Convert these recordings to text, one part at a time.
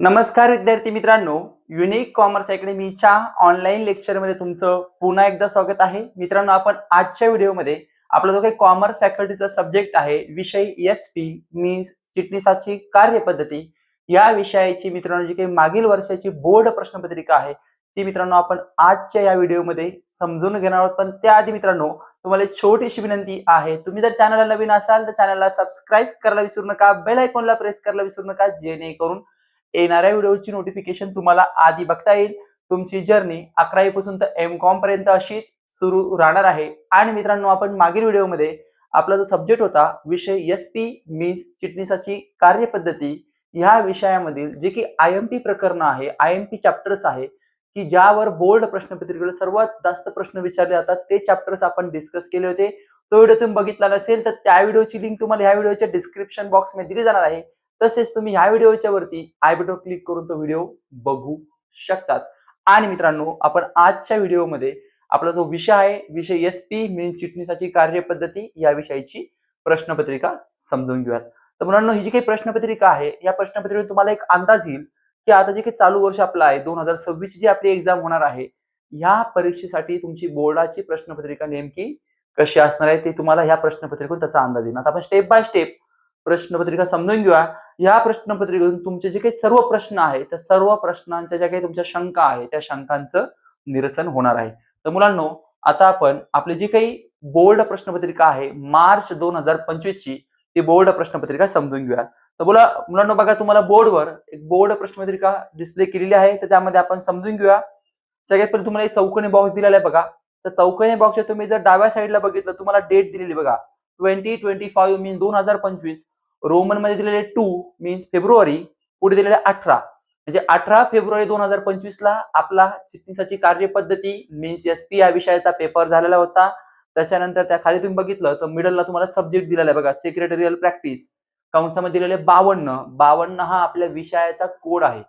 नमस्कार विद्यार्थी मित्रांनो युनिक कॉमर्स अकॅडमीच्या ऑनलाईन लेक्चरमध्ये तुमचं पुन्हा एकदा स्वागत आहे. मित्रांनो आपण आजच्या व्हिडिओमध्ये आपला जो काही कॉमर्स फॅकल्टीचा सब्जेक्ट आहे विषय एस पी मीन्स चिटणीसाची कार्यपद्धती या विषयाची मित्रांनो जी काही मागील वर्षाची बोर्ड प्रश्नपत्रिका आहे ती मित्रांनो आपण आजच्या या व्हिडिओमध्ये समजून घेणार आहोत. पण त्याआधी मित्रांनो तुम्हाला एक छोटीशी विनंती आहे. तुम्ही जर चॅनलला नवीन असाल तर चॅनलला सबस्क्राईब करायला विसरू नका बेल आयकॉनला प्रेस करायला विसरू नका जेणेकरून येणाऱ्या व्हिडिओची नोटिफिकेशन तुम्हाला आधी बघता येईल. तुमची जर्नी अकरावी पासून तर एम कॉम पर्यंत अशीच सुरू राहणार आहे. आणि मित्रांनो आपण मागील व्हिडिओमध्ये आपला जो सब्जेक्ट होता विषय एस पी मीन्स चिटणीसाची कार्यपद्धती ह्या विषयामधील जे की आय एम पी प्रकरण आहे आय एम पी चॅप्टर्स आहे की ज्यावर बोर्ड प्रश्नपत्रिकेला सर्वात जास्त प्रश्न विचारले जातात ते चॅप्टर्स आपण डिस्कस केले होते. तो व्हिडिओ तुम्ही बघितला नसेल तर त्या व्हिडिओची लिंक तुम्हाला ह्या व्हिडिओच्या डिस्क्रिप्शन बॉक्समध्ये दिली जाणार आहे. तसेच तुम्ही ह्या व्हिडिओच्या वरती आय बटन क्लिक करून तो व्हिडिओ बघू शकतात. आणि मित्रांनो आपण आजच्या व्हिडिओमध्ये आपला जो विषय आहे विषय एस पी मेन चिटणीसाची कार्यपद्धती या विषयाची प्रश्नपत्रिका समजून घेऊयात. तर मुलांना ही जी काही प्रश्नपत्रिका आहे या प्रश्नपत्रिकेत तुम्हाला एक अंदाज येईल की आता जे काही चालू वर्ष आपलं आहे दोन हजार सव्वीस जी आपली एक्झाम होणार आहे ह्या परीक्षेसाठी तुमची बोर्डाची प्रश्नपत्रिका नेमकी कशी असणार आहे ते तुम्हाला या प्रश्नपत्रिकेतून त्याचा अंदाज येईल. आता आपण स्टेप बाय स्टेप प्रश्नपत्रिका समजून घेऊया. या प्रश्नपत्रिकेतून तुमचे जे काही सर्व प्रश्न आहेत त्या सर्व प्रश्नांच्या ज्या काही तुमच्या शंका आहेत त्या शंकांचं निरसन होणार आहे. तर मुलांनो आता आपण आपली जी काही बोर्ड प्रश्नपत्रिका आहे मार्च दोन हजार पंचवीस ची ती बोर्ड प्रश्नपत्रिका समजून घेऊया. तर बोला मुलांना बघा तुम्हाला बोर्डवर एक बोर्ड प्रश्नपत्रिका डिस्प्ले केलेली आहे तर त्यामध्ये आपण समजून घेऊया. सगळ्यात पहिले तुम्हाला एक चौकोनी बॉक्स दिलेला आहे बघा. तर चौकोनी बॉक्सच्या तुम्ही जर डाव्या साईडला बघितलं तुम्हाला डेट दिलेली बघा. ट्वेंटी ट्वेंटी फाईव्ह मीन दोन हजार पंचवीस. रोमनमध्ये दिलेले टू मीन्स फेब्रुवारी पुढे दिलेले अठरा. म्हणजे अठरा फेब्रुवारी दोन हजार पंचवीस ला आपला चिटणीसाची कार्यपद्धती मीन्स एस पी या विषयाचा पेपर झालेला होता. त्याच्यानंतर त्या खाली तुम्ही बघितलं तर मिडलला तुम्हाला सब्जेक्ट दिलेला आहे बघा सेक्रेटरियल प्रॅक्टिस कंसामध्ये दिलेले बावन्न बावन्न हा आपल्या विषयाचा कोड आहे.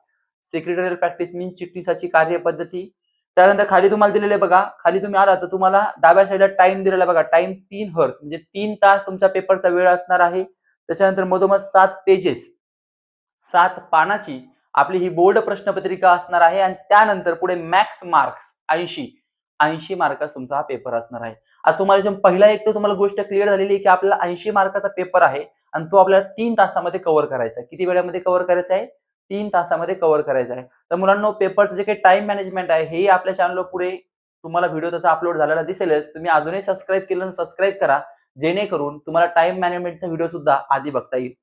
सेक्रेटरियल प्रॅक्टिस मीन्स चिटणीसाची कार्यपद्धती. त्यानंतर खाली तुम्हाला दिलेले बघा खाली तुम्ही आला तर तुम्हाला डाव्या साईडला टाइम दिलेला आहे बघा टाइम तीन हर्स म्हणजे तीन तास तुमच्या पेपरचा वेळ असणार आहे. त्याच्यानंतर मधोमध सात पेजेस सात पानाची आपली ही बोर्ड प्रश्नपत्रिका असणार आहे आणि त्यानंतर पुढे मॅक्स मार्क्स ऐंशी. ऐंशी मार्काचा तुमचा हा पेपर असणार आहे. आता तुम्हाला जे पहिला एक तर तुम्हाला गोष्ट क्लिअर झालेली आहे की आपल्याला ऐंशी मार्काचा पेपर आहे आणि तो आपल्याला तीन तासामध्ये कव्हर करायचा आहे. किती वेळामध्ये कव्हर करायचा आहे? तीन तासामध्ये कव्हर करायचा आहे. तर मुलांना पेपरचं जे काही टाइम मॅनेजमेंट आहे हे आपल्या चॅनलवर पुढे तुम्हाला व्हिडिओ त्याचा अपलोड झालेला दिसेलच. तुम्ही अजूनही सबस्क्राईब केलं सबस्क्राईब करा. जेणेकरून तुम्हाला टाइम मॅनेजमेंटचा व्हिडिओ सुद्धा आधी बघता येईल.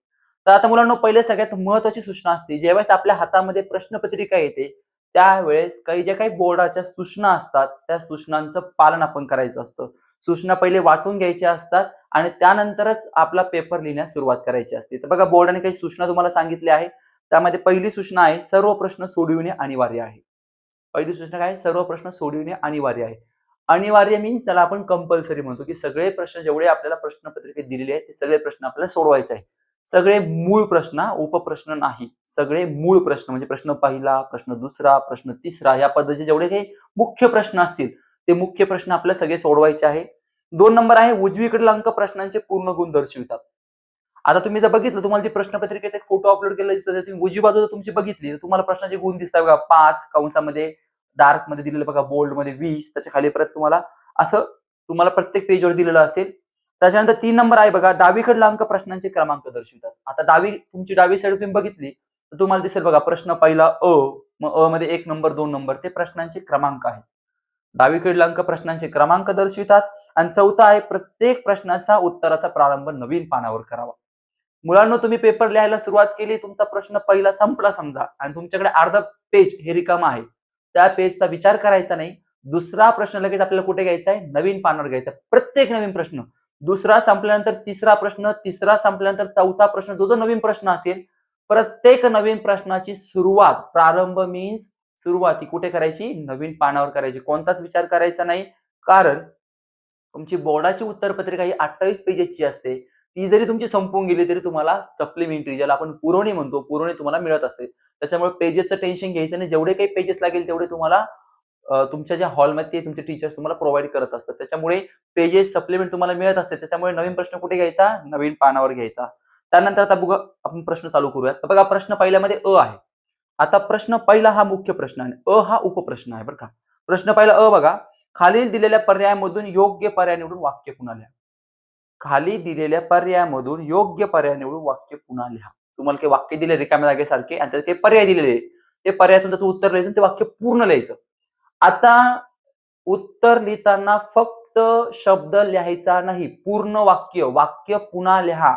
तर आता मुलांना पहिले सगळ्यात महत्वाची सूचना असते ज्यावेळेस आपल्या हातामध्ये प्रश्नपत्रिका येते त्यावेळेस काही ज्या काही बोर्डाच्या सूचना असतात त्या सूचनांचं पालन आपण करायचं असतं. सूचना पहिले वाचून घ्यायच्या असतात आणि त्यानंतरच आपला पेपर लिहिण्यास सुरुवात करायची असते. तर बघा बोर्डाने काही सूचना तुम्हाला सांगितल्या आहे. त्यामध्ये पहिली सूचना आहे सर्व प्रश्न सोडविणे अनिवार्य आहे. पहिली सूचना काय? सर्व प्रश्न सोडविणे अनिवार्य आहे. अनिवार्य मी त्याला आपण कंपल्सरी म्हणतो की सगळे प्रश्न जेवढे आपल्याला प्रश्नपत्रिकेत दिलेले आहेत ते सगळे प्रश्न आपल्याला सोडवायचे आहे सगळे मूळ प्रश्न उपप्रश्न नाही. सगळे मूळ प्रश्न म्हणजे प्रश्न पहिला प्रश्न दुसरा प्रश्न तिसरा या पद्धतीचे जेवढे काही मुख्य प्रश्न असतील ते मुख्य प्रश्न आपल्याला सगळे सोडवायचे आहे दोन नंबर आहे उजवीकडील अंक प्रश्नांचे पूर्ण गुण दर्शवितात. आता तुम्ही जर बघितलं तुम्हाला जे प्रश्नपत्रिकेचा फोटो अपलोड केला दिसतं तुम्ही उजवी बाजू जर तुमची बघितली तर तुम्हाला प्रश्नाचे गुण दिसतात बघा. पाच कंसामध्ये डार्कमध्ये दिलेलं बघा बोल्डमध्ये वीस त्याच्याखाली परत तुम्हाला असं तुम्हाला प्रत्येक पेजवर दिलेलं असेल. त्याच्यानंतर तीन नंबर आहे बघा डावीकडला अंक प्रश्नांचे क्रमांक दर्शवितात. आता डावी तुमची डावी साईड तुम्ही बघितली तर तुम्हाला दिसेल बघा प्रश्न पहिला अ मग अ मध्ये एक नंबर दोन नंबर ते प्रश्नांचे क्रमांक आहेत. डावीकडला अंक प्रश्नांचे क्रमांक दर्शवितात आणि चौथा आहे प्रत्येक प्रश्नाचा उत्तराचा प्रारंभ नवीन पानावर करावा. मुलांना तुम्ही पेपर लिहायला सुरुवात केली तुमचा प्रश्न पहिला संपला समजा आणि तुमच्याकडे अर्धा पेज हे रिकाम आहे. त्या पेजचा विचार करायचा नाही. दुसरा प्रश्न लगेच आपल्याला कुठे घ्यायचा आहे? नवीन पानावर घ्यायचा आहे. प्रत्येक नवीन प्रश्न. दुसरा संपल्यानंतर तिसरा प्रश्न तिसरा संपल्यानंतर चौथा प्रश्न जो जो नवीन प्रश्न असेल प्रत्येक नवीन प्रश्नाची सुरुवात प्रारंभ मीन्स सुरुवात ही कुठे करायची? नवीन पानावर करायची. कोणताच विचार करायचा नाही. कारण तुमची बोर्डाची उत्तरपत्रिका ही अठ्ठावीस पेजेसची असते. ती जरी तुमची संपून गेली तरी तुम्हाला सप्लिमेंटरी ज्याला आपण पुरवणी म्हणतो पुरवणी तुम्हाला मिळत असते. त्याच्यामुळे पेजेसचं टेन्शन घ्यायचं नाही. जेवढे काही पेजेस लागेल तेवढे तुम्हाला तुमच्या ज्या हॉलमध्ये तुमचे टीचर्स तुम्हाला प्रोव्हाइड करत असतात. त्याच्यामुळे पेजेस सप्लिमेंट तुम्हाला मिळत असते. त्याच्यामुळे नवीन प्रश्न कुठे घ्यायचा? नवीन पानावर घ्यायचा. त्यानंतर आता बघा आपण प्रश्न चालू करूया तर बघा प्रश्न पहिल्यामध्ये अ आहे. आता प्रश्न पहिला हा मुख्य प्रश्न आहे. अ हा उपप्रश्न आहे बरं का? प्रश्न पहिला अ बघा. खालील दिलेल्या पर्यायामधून योग्य पर्याय निवडून वाक्य पुन्हा खाली दिलेल्या पर्यायामधून योग्य पर्याय निवडून वाक्य पुन्हा लिहा. तुम्हाला काही वाक्य दिले रिकाम्या जागेसारखे आणि त्यात काही पर्याय दिलेले ते पर्यायातून त्याचं उत्तर लिहायचं ते वाक्य पूर्ण लिहायचं. आता उत्तर लिहिताना फक्त शब्द लिहायचा नाही पूर्ण वाक्य वाक्य पुन्हा लिहा.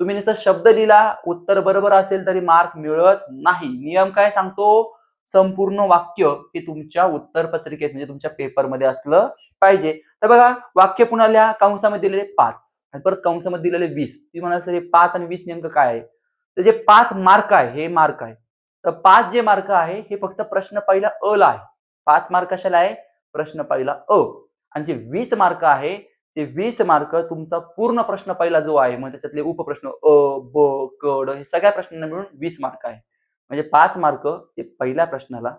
तुम्ही नुसतं शब्द लिहिला उत्तर बरोबर असेल तरी मार्क मिळत नाही. नियम काय सांगतो? संपूर्ण वाक्य हे तुमच्या उत्तर पत्रिकेत म्हणजे तुमच्या पेपरमध्ये असलं पाहिजे. तर बघा वाक्य पुन्हा लिहा कंसामध्ये दिलेले पाच. आणि परत कंसामध्ये दिलेले वीस. ती म्हणा सर हे पाच आणि वीस नेमकं काय आहे? तर जे पाच मार्क आहे हे मार्क आहे. तर पाच जे मार्क आहे हे फक्त प्रश्न पहिला अ ला आहे. पाच मार्क कशाला आहे? प्रश्न पहिला अ. आणि जे वीस मार्क आहे ते वीस मार्क तुमचा पूर्ण प्रश्न पहिला जो आहे मग त्याच्यातले उपप्रश्न अ ब कड हे सगळ्या प्रश्नांना मिळून वीस मार्क आहे. म्हणजे पाच मार्क हे पहिल्या प्रश्नाला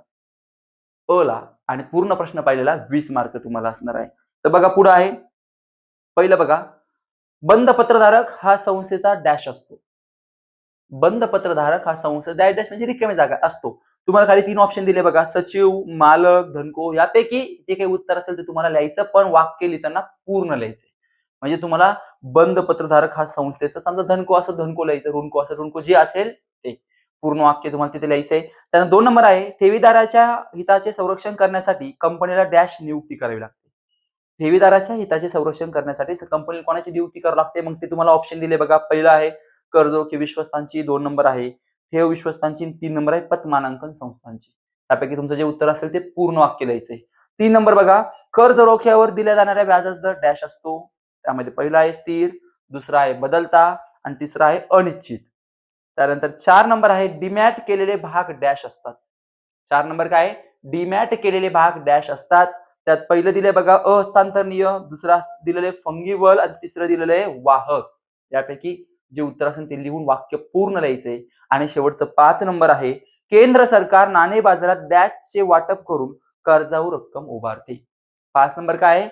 अ ला आणि पूर्ण प्रश्न पाहिलेला वीस मार्क तुम्हाला असणार आहे. तर बघा पुढं आहे. पहिलं बघा बंद पत्रधारक हा संस्थेचा डॅश असतो. बंद पत्रधारक हा संस्थे डॅश डॅश म्हणजे रिकामी जागा असतो. तुम्हाला खाली तीन ऑप्शन दिले बघा सचिव मालक धनको यापैकी जे काही उत्तर असेल ते तुम्हाला लिहायचं पण वाक्य लिहिताना पूर्ण लिहायचं. म्हणजे तुम्हाला बंद पत्रधारक हा संस्थेचा समजा धनको असं धनको लिहायचं रुणको असं रुणको जे असेल ते. पूर्ण वाक्य तुम्हाला तिथे लिहायचंय त्यानंतर दोन नंबर आहे ठेवीदाराच्या हिताचे संरक्षण करण्यासाठी कंपनीला डॅश नियुक्ती करावी लागते. ठेवीदाराच्या हिताचे संरक्षण करण्यासाठी कंपनीला कोणाची नियुक्ती करावी लागते? मग ते तुम्हाला ऑप्शन दिले बघा. पहिलं आहे कर्ज की विश्वस्तांची दोन नंबर आहे. ठेव विश्वस्तांची तीन नंबर आहे पतमानांकन संस्थांची. त्यापैकी तुमचं जे उत्तर असेल ते पूर्ण वाक्य लिहायचंय तीन नंबर बघा कर्ज रोख्यावर दिल्या जाणाऱ्या व्याजाचा दर डॅश असतो. त्यामध्ये पहिला आहे स्थिर दुसरा आहे बदलता आणि तिसरा आहे अनिश्चित. त्यानंतर चार नंबर आहे डिमॅट केलेले भाग डॅश असतात. चार नंबर काय? आहे? डिमॅट केलेले भाग डॅश असतात. त्यात पहिलं दिले बघा अहस्तांतरणीय दुसरा दिलेले फंगिबल आणि तिसरं दिलेलं आहे वाहक. यापैकी जे उत्तर असेल ते लिहून वाक्य पूर्ण लिहायचंय. आणि शेवटचं पाच नंबर आहे केंद्र सरकार नाणे बाजारात डॅशचे वाटप करून कर्जाऊ रक्कम उभारते. पाच नंबर काय? आहे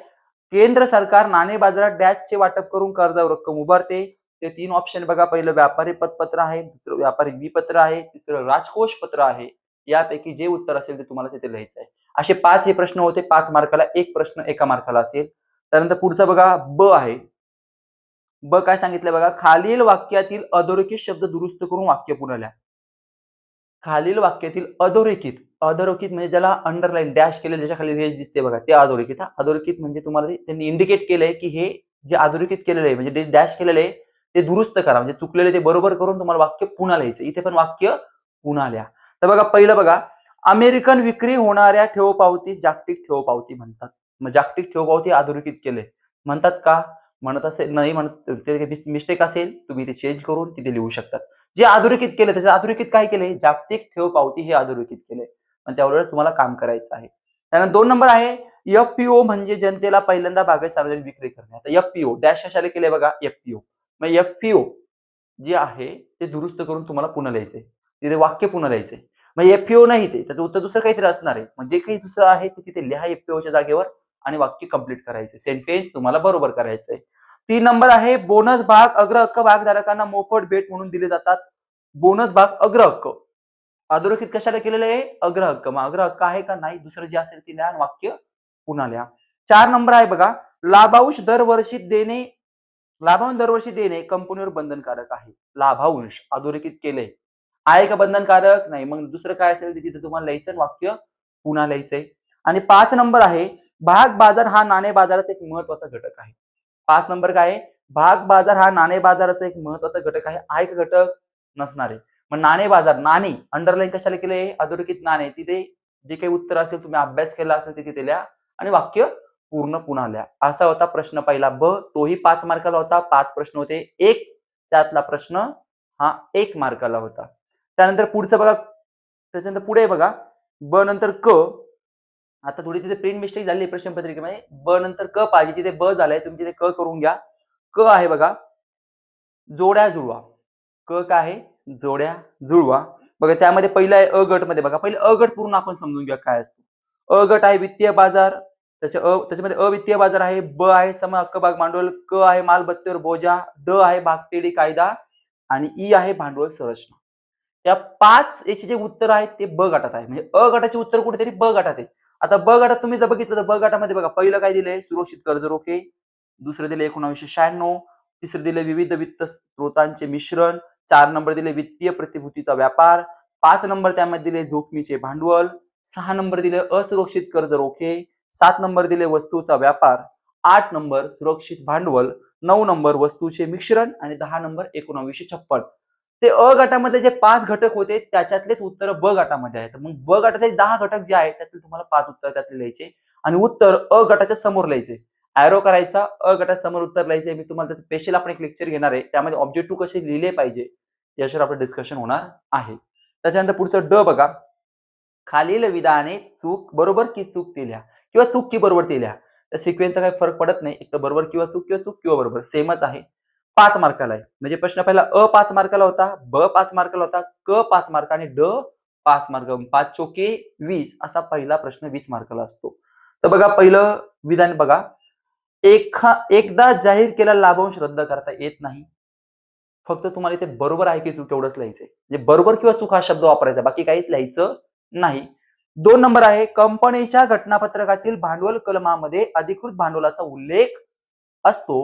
केंद्र सरकार नाणे बाजारात डॅशचे वाटप करून कर्जाऊ रक्कम उभारते. ते तीन ऑप्शन बघा. पहिलं व्यापारी पतपत्र आहे दुसरं व्यापारी द्विपत्र आहे तिसरं राजकोष पत्र आहे. यापैकी जे उत्तर असेल ते तुम्हाला तिथे लिहायचं आहे. असे पाच हे प्रश्न होते. पाच मार्काला एक प्रश्न एका मार्काला असेल. त्यानंतर पुढचा बघा ब आहे. ब काय सांगितलं बघा? खालील वाक्यातील अधोरेखित शब्द दुरुस्त करून वाक्य पुन्हा लिहा. खालील वाक्यातील अधोरेखित अधोरेखित म्हणजे ज्याला अंडरलाईन डॅश केले ज्याच्या खाली दिसते बघा ते अधोरेखित. अधोरेखित म्हणजे तुम्हाला त्यांनी इंडिकेट केलंय की हे जे अधोरेखित केलेलं आहे म्हणजे डॅश केलेलं आहे ते दुरुस्त करा. म्हणजे चुकलेले ते बरोबर करून तुम्हाला वाक्य पुन्हा लिहायचं इथे पण वाक्य पुन्हा लिहा तर बघा पहिलं बघा अमेरिकन विक्री होणाऱ्या ठेव पावतीस जागतिक ठेव पावती म्हणतात. मग जागतिक ठेव पावती अधोरेखित केले म्हणतात का? म्हणत असेल नाही म्हणत ते मिस्टेक असेल तुम्ही ते चेंज करून तिथे लिहू शकतात. जे अधोरेखित केले त्याचे अधोरेखित काय केले जागतिक ठेव पावती हे अधोरेखित केले पण त्यावेळेस तुम्हाला काम करायचं आहे. त्यानंतर दोन नंबर आहे एफपीओ म्हणजे जनतेला पहिल्यांदा बागेत सार्वजनिक विक्री करणे. आता एफपीओ डॅश कशाला केले बघा? एफपीओ मग एफपीओ जे आहे ते दुरुस्त करून तुम्हाला पुन्हा लिहायचंय. तिथे वाक्य पुन्हा लिहायचंय. मग एफ ओ नाही ते त्याचं उत्तर दुसरं काहीतरी असणार आहे. मग जे काही दुसरं आहे ते तिथे लिहा एफपीओच्या जागेवर आणि वाक्य कंप्लीट करायचे सेंटेन्स तुम्हाला बरोबर करायचंय. तीन नंबर आहे बोनस भाग अग्र हक्क भागधारकांना मोफत भेट म्हणून दिले जातात. बोनस भाग अग्र हक्क. अधोरेखित कशाला केलेलं आहे? अग्र हक्क. मग अग्र हक्क आहे का नाही? दुसरं जे असेल ते लिहा वाक्य पुन्हा लिहा. चार नंबर आहे बघा. लाभांश दरवर्षी देणे लाभांश दरवर्षी देणे कंपनीवर बंधनकारक आहे. लाभांश अधोरेखित केले. आहे का बंधनकारक? नाही. मग दुसरं काय असेल? ते तिथे तुम्हाला लिहायचं आणि वाक्य पुन्हा लिहायचंय. आणि पाच नंबर आहे भाग बाजार हा नाणे बाजाराचा एक महत्त्वाचा घटक आहे. पाच नंबर काय आहे? भाग बाजार हा नाणे बाजाराचा एक महत्त्वाचा घटक आहे. आहे का घटक? नसणार आहे. मग नाणे बाजार नाणे अंडरलाईन कशाला केले अधोरेखित नाणे. तिथे जे काही उत्तर असेल तुम्ही अभ्यास केला असेल ते तिथे लिहा. आणि वाक्य पूर्ण पुन्हा असा होता प्रश्न पहिला. ब तोही पाच मार्काला होता. पाच प्रश्न होते. एक त्यातला प्रश्न हा एक मार्काला होता. त्यानंतर पुढचं बघा. त्याच्यानंतर पुढे बघा. ब नंतर क. आता थोडी तिथे प्रिंट मिस्टेक झाली प्रश्नपत्रिकेमध्ये. ब नंतर क पाहिजे. तिथे ब झालंय तुम्ही तिथे क करून घ्या. क आहे बघा. जोड्या जुळवा. क काय आहे? जोड्या जुळवा. बघा त्यामध्ये पहिलं आहे अ गटमध्ये बघा. पहिले अ गट पूर्ण आपण समजून घ्या काय असतो. अ गट आहे वित्तीय बाजार. त्याच्या अ त्याच्यामध्ये अवित्तीय बाजार आहे ब आहे सम हक्क भाग भांडवल क आहे मालमत्तेवर बोजा ड आहे भागपेढी कायदा आणि ई आहे भांडवल संरचना. या पाच याचे जे उत्तर आहेत ते ब गटात आहे. म्हणजे अ गटाचे उत्तर कुठेतरी ब गटात आहे. आता ब गटात तुम्ही जर बघितलं तर ब गटामध्ये बघा पहिलं काय दिलंय? सुरक्षित कर्ज रोखे. दुसरं दिले एकोणावीसशे शहाण्णव. तिसरं दिले विविध वित्त स्रोतांचे मिश्रण. चार नंबर दिले वित्तीय प्रतिभूतीचा व्यापार. पाच नंबर त्यामध्ये दिले जोखमीचे भांडवल. सहा नंबर दिले असुरक्षित कर्ज रोखे. सात नंबर दिले वस्तूचा व्यापार आठ नंबर सुरक्षित भांडवल नऊ नंबर वस्तूचे मिश्रण आणि दहा नंबर एकोणावीसशे छप्पन. ते अ गटामध्ये जे पाच घटक होते त्याच्यातलेच उत्तर ब गटामध्ये आहेत मग ब गटाचे दहा घटक जे आहेत त्यातले तुम्हाला पाच उत्तर त्यातले लिहायचे आणि उत्तर अ गटाच्या समोर लिहायचे. अॅरो करायचा अ गटासमोर समोर उत्तर लिहायचे. मी तुम्हाला त्याचं स्पेशल आपण एक लेक्चर घेणार आहे. त्यामध्ये ऑब्जेक्टिव्ह कसे लिहिले पाहिजे याच्यावर आपलं डिस्कशन होणार आहे. त्याच्यानंतर पुढचं ड बघा. खालील विधाने चूक बरोबर की चूक दिल्या किंवा चूक की बरोबर दिल्या तर सिक्वेन्सचा काही फरक पडत नाही. एक तर बरोबर किंवा चूक किंवा चूक किंवा बरोबर. सेमच आहे. पाच मार्काला आहे म्हणजे प्रश्न पहिला अ पाच मार्काला होता ब पाच मार्काला होता क पाच मार्क आणि ड पाच मार्क पाच चोके वीस असा पहिला प्रश्न वीस मार्काला असतो. तर बघा पहिलं विधान बघा. एखा एकदा जाहीर केला लाभांश रद्द करता येत नाही. फक्त तुम्हाला इथे बरोबर आहे की चूक एवढंच लिहायचंय. म्हणजे बरोबर किंवा चूक हा शब्द वापरायचा. बाकी काहीच लिहायचं नाही. दोन नंबर आहे कंपनीच्या घटनापत्रकातील भांडवल कलमामध्ये अधिकृत भांडवलाचा उल्लेख असतो.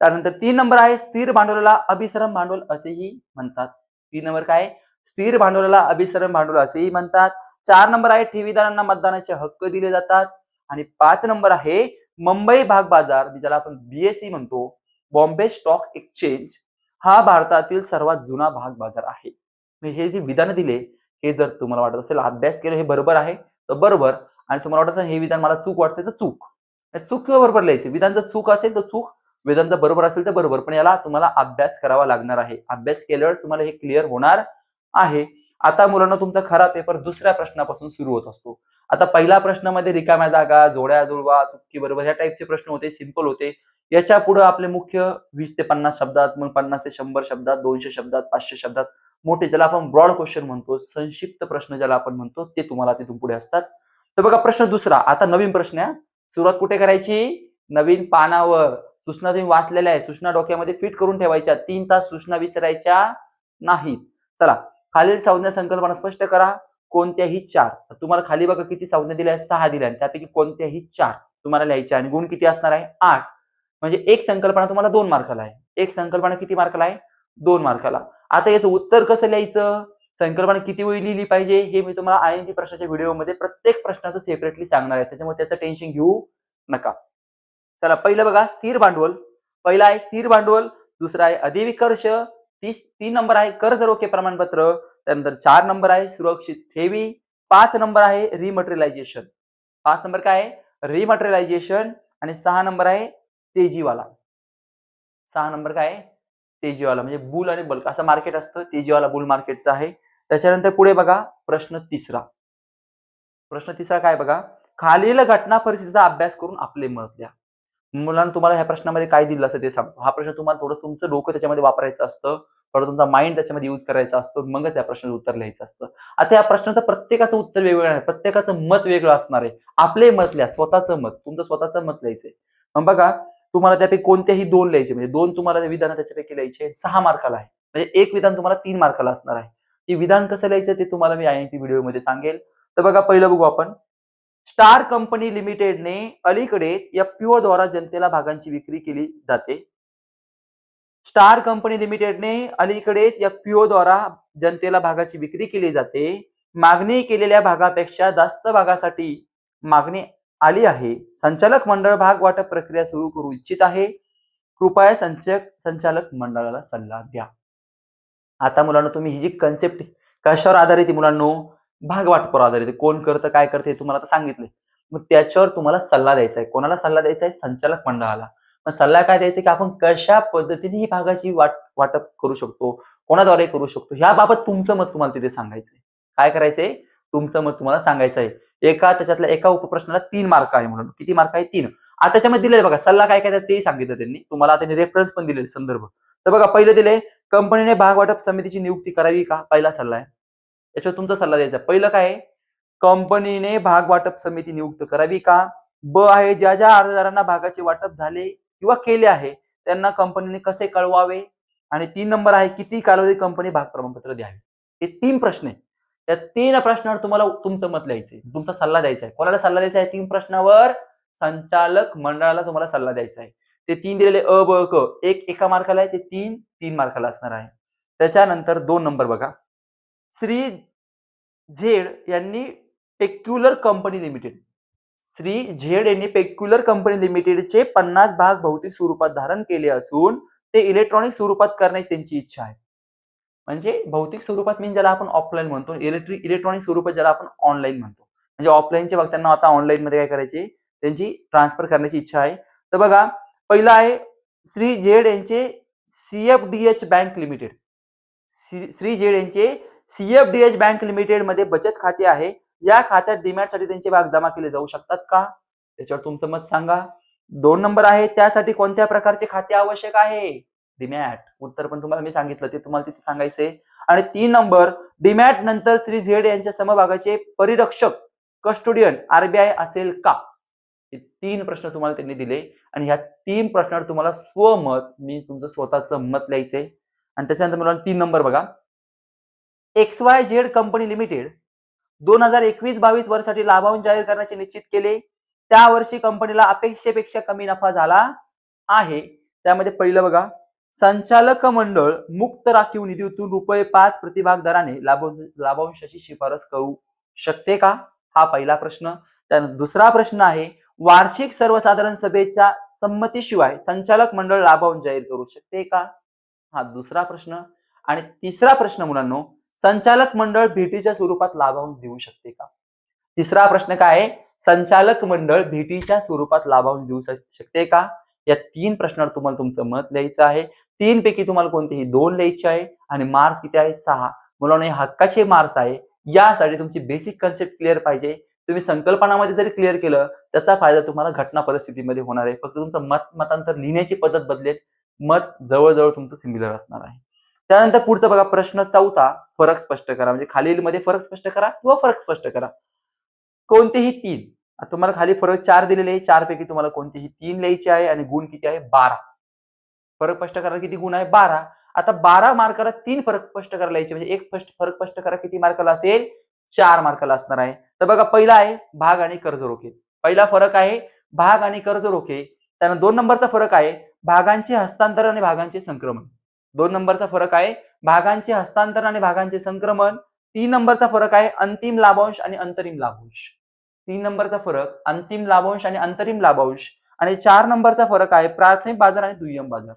त्यानंतर तीन नंबर आहे स्थिर भांडवलाला अभिसरण भांडवल असेही म्हणतात. तीन नंबर काय? स्थिर भांडवलाला अभिसरण भांडवल असेही म्हणतात. चार नंबर आहे ठेवीदारांना मतदानाचे हक्क दिले जातात. आणि पाच नंबर आहे मुंबई भाग बाजार ज्याला आपण बीएससी म्हणतो बॉम्बे स्टॉक एक्सचेंज हा भारतातील सर्वात जुना भाग बाजार आहे. हे जे विधान दिले हे जर तुम्हाला वाटत असेल अभ्यास केलं हे बरोबर आहे तर बरोबर. आणि तुम्हाला वाटत असेल हे विधान मला चूक वाटते तर चूक. चूक किंवा बरोबर लिहायचं? विधान जर चूक असेल तर चूक. विधान बरोबर असेल तर बरोबर. पण याला तुम्हाला अभ्यास करावा लागणार आहे. अभ्यास केल्यावर तुम्हाला हे क्लिअर होणार आहे. आता मुलांना तुमचा खरा पेपर दुसऱ्या प्रश्नापासून सुरू होत असतो. आता पहिल्या प्रश्नामध्ये रिकाम्या जागा जोड्या जुळवा चुकी बरोबर ह्या टाईपचे प्रश्न होते सिंपल होते. याच्यापुढे आपले मुख्य वीस ते पन्नास शब्दात मग पन्नास ते शंभर शब्दात दोनशे शब्दात पाचशे शब्दात मोठे ज्याला आपण ब्रॉड क्वेश्चन म्हणतो संक्षिप्त प्रश्न ज्याला आपण म्हणतो ते तुम्हाला तिथून पुढे असतात. तर बघा प्रश्न दुसरा आता नवीन प्रश्न आहे. सुरुवात कुठे करायची? नवीन पानावर. सूचना तुम्ही वाचलेल्या आहे सूचना डोक्यामध्ये फिट करून ठेवायच्या. तीन तास सूचना विसरायच्या नाहीत. चला खालील संज्ञा संकल्पना स्पष्ट करा. कोणत्याही चार. तुम्हाला खाली बघा किती संज्ञा दिल्या आहेत. सहा दिल्या आहेत. त्यापैकी कोणत्याही चार तुम्हाला लिहायच्या आणि गुण किती असणार आहे? आठ. म्हणजे एक संकल्पना तुम्हाला दोन मार्काला आहे. एक संकल्पना किती मार्काला आहे? दोन मार्काला. आता याचं उत्तर कसं लिहायचं? संकल्पना किती वेळी लिहिली पाहिजे? हे मी तुम्हाला आय एम पी प्रश्नाच्या व्हिडिओमध्ये प्रत्येक प्रश्नाचं सेपरेटली सांगणार आहे. त्याच्यामुळे त्याचं टेन्शन घेऊ नका. चला पहिलं बघा स्थिर भांडवल. पहिला आहे स्थिर भांडवल दुसरा आहे अधिविकर्ष तीस तीन नंबर आहे कर्ज रोखे प्रमाणपत्र त्यानंतर चार नंबर आहे सुरक्षित ठेवी पाच नंबर आहे रिमटेरियलायझेशन पाच नंबर काय आहे? रिमटेरियलायझेशन आणि सहा नंबर आहे तेजीवाला. सहा नंबर काय आहे? तेजीवाला म्हणजे बुल आणि बल्क असं मार्केट असतं तेजीवाला बुल मार्केटचं आहे. त्याच्यानंतर पुढे बघा प्रश्न तिसरा. प्रश्न तिसरा काय बघा? खालील घटना परिस्थितीचा अभ्यास करून आपले मत द्या. मुलांना तुम्हाला ह्या प्रश्नामध्ये काय दिलं असं ते सांगतो. हा प्रश्न तुम्हाला थोडं तुमचं डोकं त्याच्यामध्ये वापरायचं असतं. थोडं तुमचा माइंड त्याच्यामध्ये यूज करायचा असतो. मगच त्या प्रश्नाचं उत्तर लिहायचं असतं. आता या प्रश्नाचं प्रत्येकाचं उत्तर वेगवेगळं आहे. प्रत्येकाचं मत वेगळं असणार आहे. आपले मत लिहा. स्वतःचं मत. तुमचं स्वतःचं मत लिहायचंय. मग बघा तुम्हाला त्यापैकी कोणत्याही दोन लिहायचे म्हणजे दोन तुम्हाला विधान त्याच्यापैकी लिहायचे सहा मार्काला आहे. म्हणजे एक विधान तुम्हाला तीन मार्काला असणार आहे. ते विधान कसं लिहायचं ते तुम्हाला मी आय एम पी व्हिडिओमध्ये सांगेल. तर बघा पहिलं बघू आपण. स्टार कंपनी लिमिटेडने अलीकडेच या पीओ द्वारा जनतेला भागांची विक्री केली जाते. स्टार कंपनी लिमिटेडने अलीकडेच या पीओ द्वारा जनतेला भागाची विक्री केली जाते. मागणी केलेल्या भागापेक्षा जास्त भागासाठी मागणी आली आहे. संचालक मंडळ भाग वाटप प्रक्रिया सुरू करू इच्छित आहे. कृपया संचक संचालक मंडळाला सल्ला द्या. आता मुलांना तुम्ही ही जी कन्सेप्ट कशावर आधारित आहे मुलांनो? भाग वाटपावर आधारित कोण करतं काय करते तुम्हाला आता सांगितलंय. मग त्याच्यावर तुम्हाला सल्ला द्यायचा आहे. कोणाला सल्ला द्यायचा आहे? संचालक मंडळाला. मग सल्ला काय द्यायचा की आपण कशा पद्धतीने ही भागाची वाट वाटप करू शकतो? कोणाद्वारे करू शकतो? ह्याबाबत तुमचं मत तुम्हाला तिथे सांगायचंय. काय करायचंय? तुमचं मत तुम्हाला सांगायचं आहे एका त्याच्यातल्या एका उपप्रश्नाला तीन मार्क आहे म्हणून. किती मार्क आहे? तीन. आता त्याच्यामध्ये दिलेले बघा सल्ला काय काय तेही सांगितलं त्यांनी. तुम्हाला त्यांनी रेफरन्स पण दिलेले संदर्भ. तर बघा पहिले दिले कंपनीने भाग वाटप समितीची नियुक्ती करावी का? पहिला सल्ला आहे. याच्यावर तुमचा सल्ला द्यायचा. पहिलं काय कंपनीने भाग वाटप समिती नियुक्त करावी का? ब आहे ज्या ज्या अर्जदारांना भागाचे वाटप झाले किंवा केले आहे त्यांना कंपनीने कसे कळवावे? आणि तीन नंबर आहे किती कालावधी कंपनी भाग प्रमाणपत्र द्यावे? हे तीन प्रश्न आहे. त्या तीन प्रश्नावर तुम्हाला तुमचं मत लिहायचंय. तुमचा सल्ला द्यायचा आहे. कोणाला सल्ला द्यायचा आहे? तीन प्रश्नावर संचालक मंडळाला तुम्हाला सल्ला द्यायचा आहे. ते तीन दिलेले अ ब क एक एका मार्काला आहे ते तीन तीन मार्काला असणार आहे. त्याच्यानंतर दोन नंबर बघा. श्री झेड यांनी peculiar company limited Shri Z यांनी पेक्युलर कंपनी लिमिटेडचे पन्नास भाग भौतिक स्वरूपात धारण केले असून ते इलेक्ट्रॉनिक स्वरूपात करण्याची त्यांची इच्छा आहे. म्हणजे भौतिक स्वरूपात मीन ज्याला आपण ऑफलाईन म्हणतो इलेक्ट्रिक इलेक्ट्रॉनिक स्वरूपात ज्याला आपण ऑनलाईन म्हणतो. म्हणजे ऑफलाईनचे भक्तांना त्यांना आता ऑनलाईन मध्ये काय करायचे? त्यांची ट्रान्सफर करण्याची इच्छा आहे. तर बघा पहिला आहे श्री जेड यांचे CFDH bank limited Shri Z यांचे सीएफडीएच बँक लिमिटेडमध्ये बचत खाते आहे. या खात्यात डिमॅटसाठी त्यांचे भाग जमा केले जाऊ शकतात का? त्याच्यावर तुमचं मत सांगा. दोन नंबर आहे त्यासाठी कोणत्या प्रकारचे खाते आवश्यक आहे? डिमॅट उत्तर पण तुम्हाला मी सांगितलं ते तुम्हाला तिथे सांगायचंय. आणि तीन नंबर डिमॅट नंतर श्री झेड यांच्या समभागाचे परिरक्षक कस्टोडियन आरबीआय असेल का? हे तीन प्रश्न तुम्हाला त्यांनी दिले. आणि ह्या तीन प्रश्नावर तुम्हाला स्वमत मी तुमचं स्वतःचं मत लिहायचंय. आणि त्याच्यानंतर मला तीन नंबर बघा. X Y Z company limited दोन हजार एकवीस बावीस वर्षासाठी लाभांश जाहीर करण्याचे निश्चित केले. त्या वर्षी कंपनीला अपेक्षेपेक्षा कमी नफा झाला आहे. त्यामध्ये पहिलं बघा. संचालक मंडळ मुक्त राखीव निधीतून रुपये पाच प्रतिभाग दराने लाभांशाची शिफारस करू शकते का? हा पहिला प्रश्न. त्यानंतर दुसरा प्रश्न आहे वार्षिक सर्वसाधारण सभेच्या संमतीशिवाय संचालक मंडळ लाभांश जाहीर करू शकते का? हा दुसरा प्रश्न. आणि तिसरा प्रश्न मुलांनो संचालक मंडळ भेटीच्या स्वरूपात लाभांश देऊ शकते का? तिसरा प्रश्न काय आहे? संचालक मंडळ भेटीच्या स्वरूपात लाभांश देऊ शकते का? या तीन प्रश्नावर तुम्हाला तुमचं मत लिहायचं आहे. तीन पैकी तुम्हाला कोणतेही दोन लिहायचे आहे आणि मार्क्स किती आहे? सहा. मुलांना हे हक्काचे मार्क्स आहे. यासाठी तुमची बेसिक कन्सेप्ट क्लिअर पाहिजे. तुम्ही संकल्पनामध्ये जरी क्लिअर केलं त्याचा फायदा तुम्हाला घटना परिस्थितीमध्ये होणार आहे. फक्त तुमचं मत मतांतर लिहिण्याची पद्धत बदलेल. मत जवळजवळ तुमचं सिमिलर असणार आहे. त्यानंतर पुढचा बघा प्रश्न चौथा. फरक स्पष्ट करा. म्हणजे खालील मध्ये फरक स्पष्ट करा किंवा फरक स्पष्ट करा. कोणतेही तीन. तुम्हाला खाली फरक चार दिलेले आहे. चार पैकी तुम्हाला कोणतेही तीन लिहायची आहे आणि गुण किती आहे? बारा. फरक स्पष्ट करायला किती गुण आहे? बारा. आता बारा मार्काला तीन फरक स्पष्ट करायला यायचे म्हणजे एक फस्ट फरक स्पष्ट करा किती मार्काला असेल? चार मार्काला असणार आहे. तर बघा पहिला आहे भाग आणि कर्ज रोखे. पहिला फरक आहे भाग आणि कर्ज रोखे. त्यानंतर दोन नंबरचा फरक आहे भागांचे हस्तांतरण आणि भागांचे संक्रमण. दोन नंबरचा फरक आहे भागांचे हस्तांतरण आणि भागांचे संक्रमण. तीन नंबरचा फरक आहे अंतिम लाभांश आणि अंतरिम लाभांश. तीन नंबरचा फरक अंतिम लाभांश आणि अंतरिम लाभांश. आणि चार नंबरचा फरक आहे प्राथमिक बाजार आणि दुय्यम बाजार.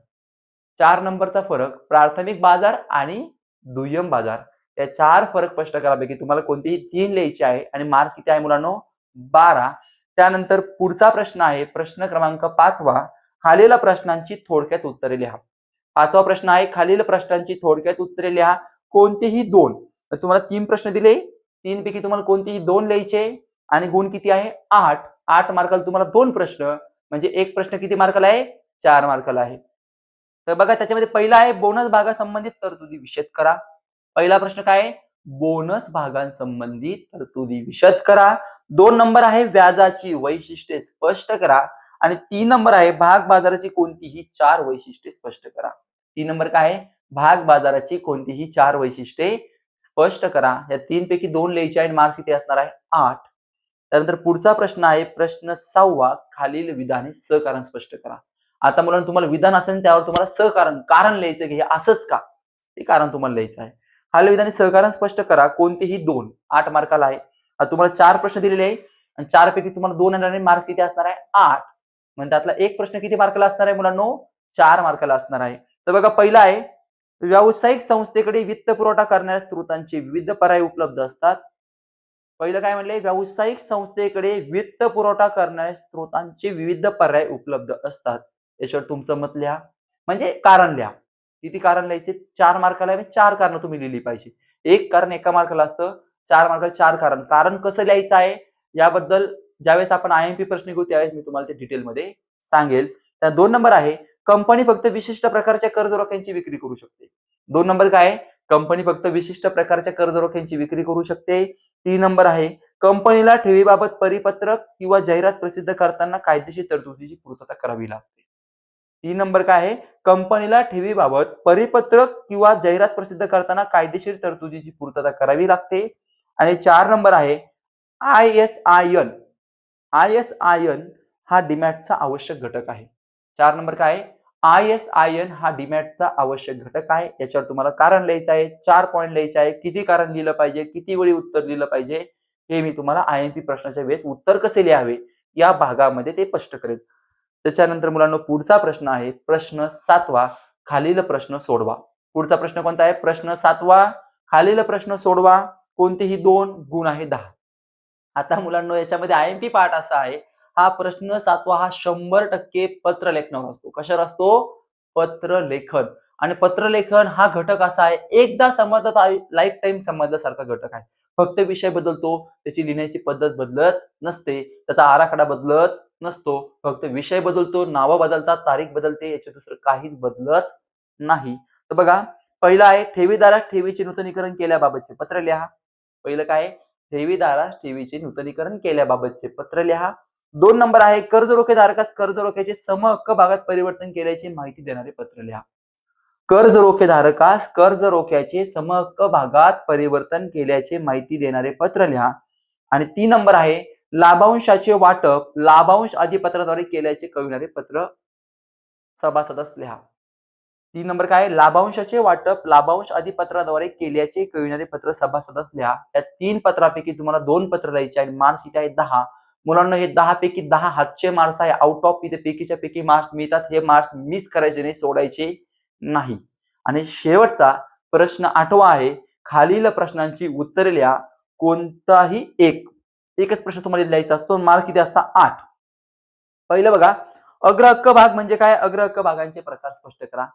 चार नंबरचा फरक प्राथमिक बाजार आणि दुय्यम बाजार. या चार फरक स्पष्ट करापैकी तुम्हाला कोणतीही तीन लिहायची आहे आणि मार्क्स किती आहे मुलांनो? बारा. त्यानंतर पुढचा प्रश्न आहे प्रश्न क्रमांक पाचवा. खालील प्रश्नांची थोडक्यात उत्तरे लिहा. पाचवा प्रश्न आहे खालील प्रश्नांची थोडक्यात उत्तरे लिहा. कोणतेही दोन. तर तुम्हाला तीन प्रश्न दिले. तीन पैकी तुम्हाला कोणतेही दोन लिहायचे? आणि गुण किती आहे? आठ. आठ मार्काला तुम्हाला दोन प्रश्न. म्हणजे एक प्रश्न किती मार्काला आहे? चार मार्काला आहे. तर बघा त्याच्यामध्ये पहिला आहे बोनस भागासंबंधित तरतुदी विशद करा. पहिला प्रश्न काय आहे? बोनस भागांसंबंधित तरतुदी विशद करा. दोन नंबर आहे व्याजाची वैशिष्ट्ये स्पष्ट करा. आणि तीन नंबर आहे भाग बाजाराची कोणतीही चार वैशिष्ट्ये स्पष्ट करा. तीन नंबर काय आहे? भाग बाजाराची कोणतीही चार वैशिष्ट्ये स्पष्ट करा. या तीन पैकी दोन लिहायचे आणि मार्क्स किती असणार आहे? आठ. त्यानंतर पुढचा प्रश्न आहे प्रश्न सहावा खालील विधाने सहकारण स्पष्ट करा. आता मुलांना तुम्हाला विधान असेल त्यावर तुम्हाला सहकारण कारण लिहायचं की? हे असंच का? ते कारण तुम्हाला लिहायचं आहे. खालील विधाने सहकारण स्पष्ट करा कोणतेही दोन आठ मार्काला आहे. आता तुम्हाला चार प्रश्न दिलेले आहे आणि चार पैकी तुम्हाला दोन येणारे मार्क्स किती असणार आहे? आठ. म्हणजे त्यातला एक प्रश्न किती मार्काला असणार आहे मुलांनो? चार मार्काला असणार आहे. तर बघा पहिला आहे व्यावसायिक संस्थेकडे वित्त पुरवठा करणाऱ्या स्त्रोतांचे विविध पर्याय उपलब्ध असतात. पहिलं काय म्हणले व्यावसायिक संस्थेकडे वित्त पुरवठा करणाऱ्या स्रोतांचे विविध पर्याय उपलब्ध असतात. याच्यावर तुमचं मत लिहा. म्हणजे कारण लिहा. किती कारण लिहायचे? चार मार्काला चार कारण तुम्ही लिहिली पाहिजे. एक कारण एका मार्काला असतं. चार मार्काला चार कारण. कारण कसं लिहायचं आहे? याबद्दल ज्यावेळेस आपण आय एम पी प्रश्न घेऊ त्यावेळेस मी तुम्हाला ते डिटेलमध्ये सांगेल. त्या दोन नंबर आहे. कंपनी फक्त विशिष्ट प्रकारच्या कर्ज रोख्यांची विक्री करू शकते. दोन नंबर काय आहे? कंपनी फक्त विशिष्ट प्रकारच्या कर्ज रोख्यांची विक्री करू शकते. तीन नंबर आहे. कंपनीला ठेवीबाबत परिपत्रक किंवा जाहिरात प्रसिद्ध करताना कायदेशीर तरतुदीची पूर्तता करावी लागते. तीन नंबर काय आहे? कंपनीला ठेवीबाबत परिपत्रक किंवा जाहिरात प्रसिद्ध करताना कायदेशीर तरतुदीची पूर्तता करावी लागते. आणि चार नंबर आहे. I S I N. I S I N हा डीमॅटचा आवश्यक घटक आहे. चार नंबर काय आहे? आय एस आय एन हा डीमॅटचा आवश्यक घटक आहे. याच्यावर तुम्हाला कारण लिहायचं आहे चार पॉईंट लिहायचे आहे. किती कारण लिहिलं पाहिजे किती वेळी उत्तर लिहिलं पाहिजे हे मी तुम्हाला आय एम पी प्रश्नाच्या वेळेस उत्तर कसे लिहावे या भागामध्ये ते स्पष्ट करेल. त्याच्यानंतर मुलांना पुढचा प्रश्न आहे प्रश्न सातवा खालील प्रश्न सोडवा. पुढचा प्रश्न कोणता आहे? प्रश्न सातवा खालील प्रश्न सोडवा. कोणतेही दोन गुण आहे दहा. आता मुलांना याच्यामध्ये आय एम पी पार्ट असा आहे हा प्रश्न सातवा हा शंभर टक्के पत्र लेखनावर असतो. कशावर असतो? पत्र लेखन आणि पत्रलेखन हा घटक असा आहे एकदा समजला लाईफ टाईम समजल्यासारखा घटक आहे. फक्त विषय बदलतो त्याची लिहिण्याची पद्धत बदलत नसते त्याचा आराखडा बदलत नसतो. फक्त विषय बदलतो नावं बदलतात तारीख बदलते याच्या दुसरं काहीच बदलत नाही. तर बघा पहिलं आहे ठेवीदारास ठेवीचे नूतनीकरण केल्याबाबतचे पत्र लिहा. पहिलं काय ठेवीदारास ठेवीचे नूतनीकरण केल्याबाबतचे पत्र लिहा. दोन नंबर आहे कर्ज रोखेधारकास कर्ज रोख्याचे सम हक्क भागात परिवर्तन केल्याची माहिती देणारे पत्र लिहा. कर्ज रोखेधारकास कर्ज रोख्याचे समहक्क भागात परिवर्तन केल्याचे माहिती देणारे पत्र लिहा. आणि तीन नंबर आहे लाभांशाचे वाटप लाभांश अधिपत्राद्वारे केल्याचे कळविणारे पत्र सभासदास लिहा. तीन नंबर काय आहे? लाभांशाचे वाटप लाभांश अधिपत्राद्वारे केल्याचे कळविणारे पत्र सभासदास लिहा. या तीन पत्रापैकी तुम्हाला दोन पत्र लिहायचे आणि मार्क्स किती आहे दहा. मुलांना हे दहा पैकी दहा हातचे मार्क्स आहे. आउट ऑफ इथे पैकीच्या पैकी मार्क्स मिळतात. हे मार्क्स मिस करायचे नाही सोडायचे नाही. आणि शेवटचा प्रश्न आठवा आहे. खालील प्रश्नांची उत्तरे लिहा. कोणताही एक एकच प्रश्न तुम्हाला लिहायचा असतो. मार्क किती असता? आठ. पहिलं बघा. अग्रहक्क भाग म्हणजे काय? अग्रहक्क भागांचे प्रकार स्पष्ट करा.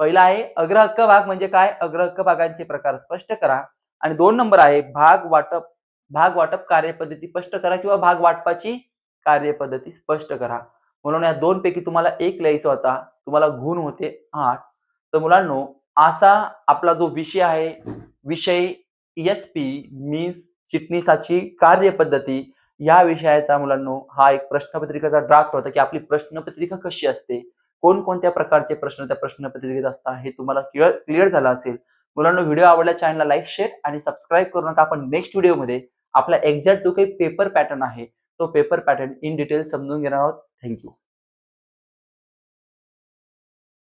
पहिला आहे अग्रहक्क भाग म्हणजे काय? अग्रहक्क भागांचे प्रकार स्पष्ट करा. आणि दोन नंबर आहे भाग वाटप भाग वाटप कार्यपद्धती स्पष्ट करा किंवा भाग वाटपाची कार्यपद्धती स्पष्ट करा. म्हणून या दोन पैकी तुम्हाला एक लिहायचा होता तुम्हाला गुण होते आठ. तर मुलांनो असा आपला जो विषय आहे विषय एस पी मीन्स चिटणीसाची कार्यपद्धती या विषयाचा मुलांनो हा एक प्रश्नपत्रिकेचा ड्राफ्ट होता की आपली प्रश्नपत्रिका कशी असते? कोणकोणत्या प्रकारचे प्रश्न त्या प्रश्नपत्रिकेत असतात हे तुम्हाला क्लिअर क्लिअर झालं असेल. मुलांना व्हिडिओ आवडल्या चॅनलला लाईक शेअर आणि सबस्क्राईब करू नका. आपण नेक्स्ट व्हिडिओमध्ये आपला एक्झॅक्ट जो काही पेपर पॅटर्न आहे तो पेपर पॅटर्न इन डिटेल समजून घेणार आहोत. थँक्यू